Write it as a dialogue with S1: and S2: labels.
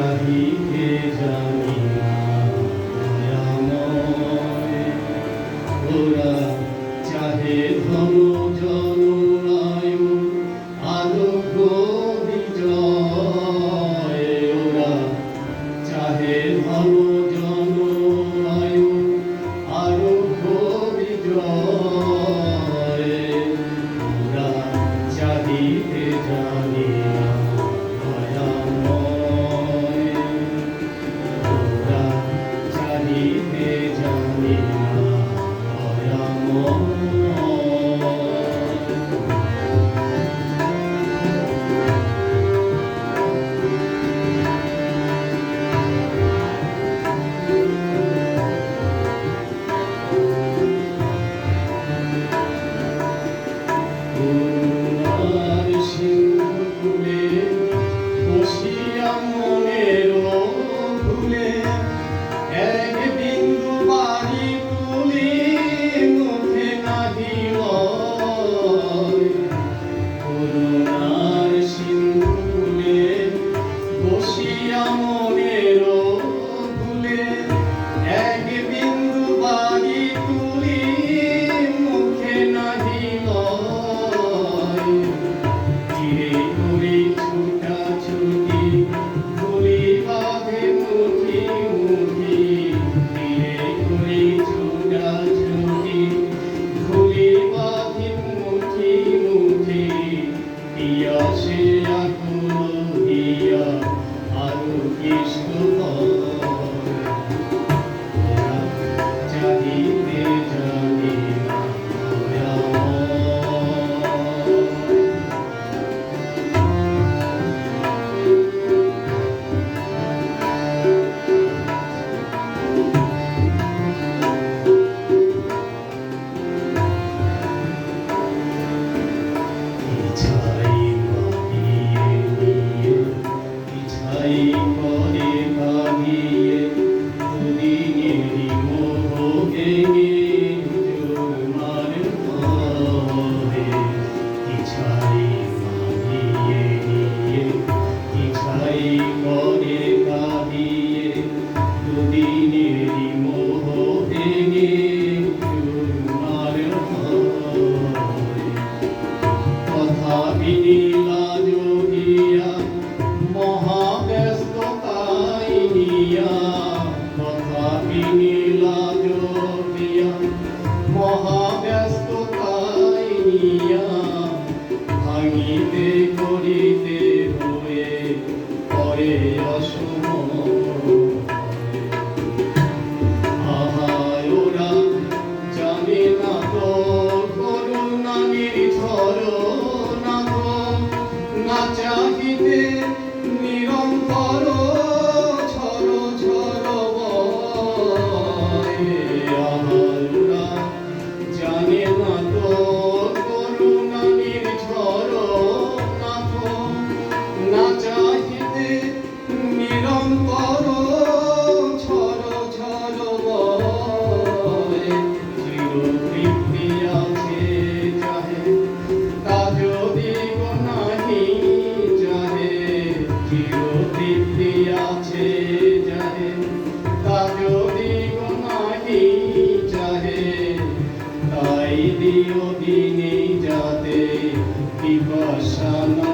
S1: চাহিতে জানি করিতে হয়ে পরে অসময় অধীনে যাতে বিপাশা না